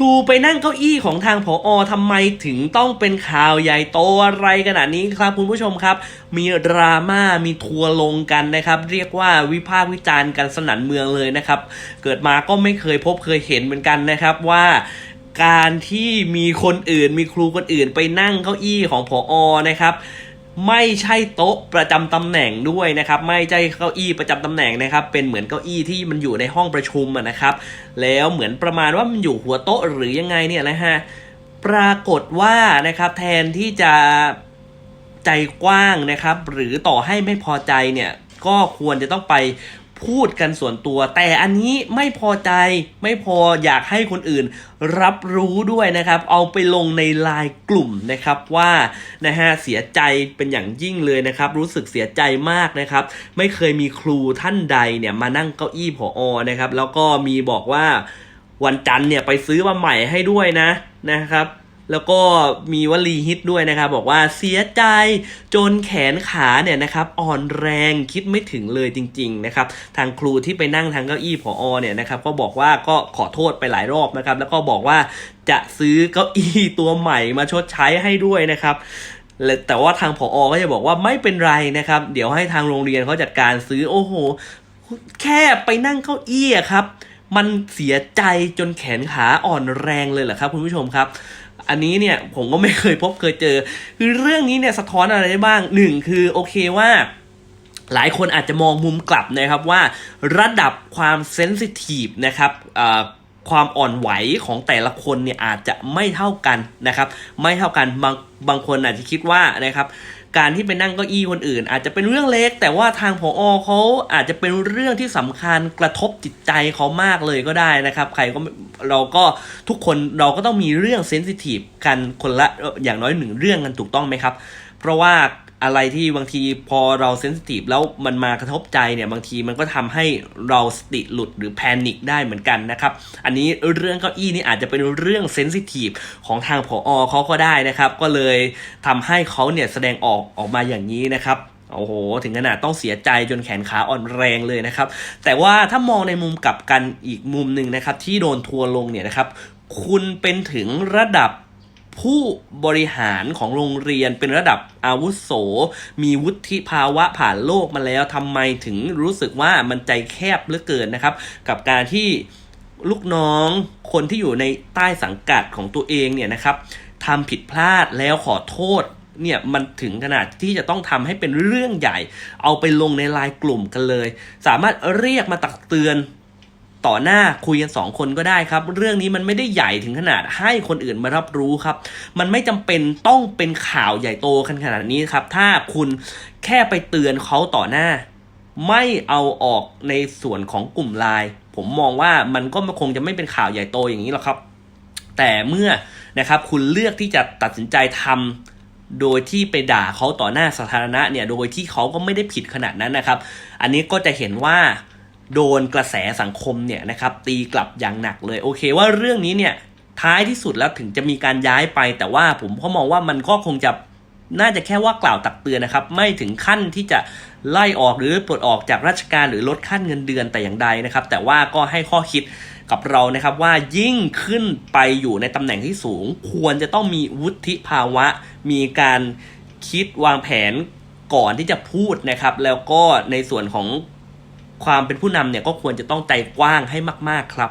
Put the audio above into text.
รูไปนั่งเก้าอี้ของทางผออทำไมถึงต้องเป็นข่าวใหญ่โตอะไรขนาดนี้ครับคุณผู้ชมครับ มีดราม่ามีทัวร์ลงกันนะครับ เรียกว่าวิพากษ์วิจารณ์กันสนั่นเมืองเลยนะครับ เกิดมาก็ไม่เคยพบเคยเห็นเหมือนกันนะครับว่าการที่มีคนอื่นมีครูคนอื่นไปนั่งเก้าอี้ของผอนะครับ ไม่ใช่โต๊ะประจำตำแหน่งด้วยนะครับ ไม่ใช่เก้าอี้ประจำตำแหน่งนะครับ เป็นเหมือนเก้าอี้ที่มันอยู่ในห้องประชุมนะครับ แล้วเหมือนประมาณว่ามันอยู่หัวโต๊ะหรือยังไงเนี่ยนะฮะปรากฏว่านะครับแทนที่จะใจกว้างนะครับ หรือต่อให้ไม่พอใจเนี่ยก็ควรจะต้องไป พูดกันส่วนตัว แต่อันนี้ไม่พอใจไม่พออยากให้คนอื่น รับรู้ด้วยนะครับ เอาไปลงในไลน์กลุ่มนะครับว่านะฮะเสียใจเป็นอย่างยิ่งเลยนะครับ รู้สึกเสียใจมากนะครับ ไม่เคยมีครูท่านใดเนี่ยมานั่งเก้าอี้ผอนะครับ แล้วก็มีบอกว่าวันจันทร์เนี่ยไปซื้อมาใหม่ให้ด้วยนะนะครับ แล้วก็มีวลีฮิตด้วยนะครับบอกว่าเสียใจจนแขนขาเนี่ยนะครับอ่อนแรงคิดไม่ถึงเลยจริงๆนะครับทางครูที่ไปนั่งทางเก้าอี้ผอเนี่ยนะครับก็บอกว่าก็ขอโทษไปหลายรอบนะครับ แล้วก็บอกว่าจะซื้อเก้าอี้ตัวใหม่มาชดใช้ให้ด้วยนะครับแต่ว่าทางผอก็จะบอกว่าไม่เป็นไรนะครับ เดี๋ยวให้ทางโรงเรียนเขาจัดการซื้อโอ้โห แค่ไปนั่งเก้าอี้ครับ มันเสียใจจนแขนขาอ่อนแรงเลยเหรอครับคุณผู้ชมครับ อันนี้เนี่ยผมก็ไม่เคยพบเคยเจอ คือเรื่องนี้เนี่ยสะท้อนอะไรได้บ้างหนึ่งคือโอเคว่าหลายคนอาจจะมองมุมกลับนะครับว่าระดับความเซนซิทีฟนะครับความอ่อนไหวของแต่ละคนเนี่ยอาจจะไม่เท่ากันนะครับ ไม่เท่ากันบางบางคนอาจจะคิดว่านะครับ การที่ไปนั่งเก้าอี้คนอื่น อาจจะเป็นเรื่องเล็ก แต่ว่าทางผอเขาอาจจะเป็นเรื่องที่สำคัญกระทบจิตใจเขามากเลยก็ได้นะครับ ใครก็เราก็ทุกคนเราก็ต้องมีเรื่องเซนซิทีฟกันคนละอย่างน้อยหนึ่งเรื่องกันถูกต้องไหมครับ เพราะว่า อะไรที่บางทีพอเราเซนซิทีฟแล้วมันมากระทบใจเนี่ยบางทีมันก็ทำให้เราสติหลุดหรือแพนิคได้เหมือนกันนะครับ อันนี้เรื่องเก้าอี้นี่อาจจะเป็นเรื่องเซนซิทีฟของทางผอเขาก็ได้นะครับ ก็เลยทำให้เขาเนี่ยแสดงออกออกมาอย่างนี้นะครับโอ้โห ถึงขนาดต้องเสียใจจนแขนขาอ่อนแรงเลยนะครับ แต่ว่าถ้ามองในมุมกลับกันอีกมุมหนึ่งนะครับ ที่โดนทัวร์ลงเนี่ยนะครับ คุณเป็นถึงระดับ ผู้บริหารของโรงเรียนเป็นระดับอาวุโส มีวุฒิภาวะผ่านโลกมาแล้วทำไมถึงรู้สึกว่ามันใจแคบเหลือเกินนะครับ กับการที่ลูกน้องคนที่อยู่ในใต้สังกัดของตัวเองเนี่ยนะครับทำผิดพลาดแล้วขอโทษเนี่ยมันถึงขนาดที่จะต้องทำให้เป็นเรื่องใหญ่ เอาไปลงในไลน์กลุ่มกันเลย สามารถเรียกมาตักเตือน ต่อหน้าคุยกันสองคนก็ได้ครับ เรื่องนี้มันไม่ได้ใหญ่ถึงขนาดให้คนอื่นมารับรู้ครับ มันไม่จำเป็นต้องเป็นข่าวใหญ่โตขนาดนี้ครับ ถ้าคุณแค่ไปเตือนเขาต่อหน้า ไม่เอาออกในส่วนของกลุ่มไลน์ผมมองว่ามันก็คงจะไม่เป็นข่าวใหญ่โตอย่างนี้หรอกครับ แต่เมื่อนะครับคุณเลือกที่จะตัดสินใจทำโดยที่ไปด่าเขาต่อหน้าสาธารณะเนี่ย โดยที่เขาก็ไม่ได้ผิดขนาดนั้นนะครับ อันนี้ก็จะเห็นว่า โดนกระแสสังคมเนี่ยนะครับตีกลับอย่างหนักเลย โอเคว่าเรื่องนี้เนี่ยท้ายที่สุดแล้วถึงจะมีการย้ายไป แต่ว่าผมก็มองว่ามันก็คงจะน่าจะแค่ว่ากล่าวตักเตือนนะครับ ไม่ถึงขั้นที่จะไล่ออกหรือปลดออกจากราชการหรือลดขั้นเงินเดือนแต่อย่างใดนะครับ แต่ว่าก็ให้ข้อคิดกับเรานะครับว่ายิ่งขึ้นไปอยู่ในตำแหน่งที่สูง ควรจะต้องมีวุฒิภาวะ มีการคิดวางแผนก่อนที่จะพูดนะครับ แล้วก็ในส่วนของ ความเป็นผู้นำเนี่ยก็ควรจะต้องใจกว้างให้มาก ๆครับ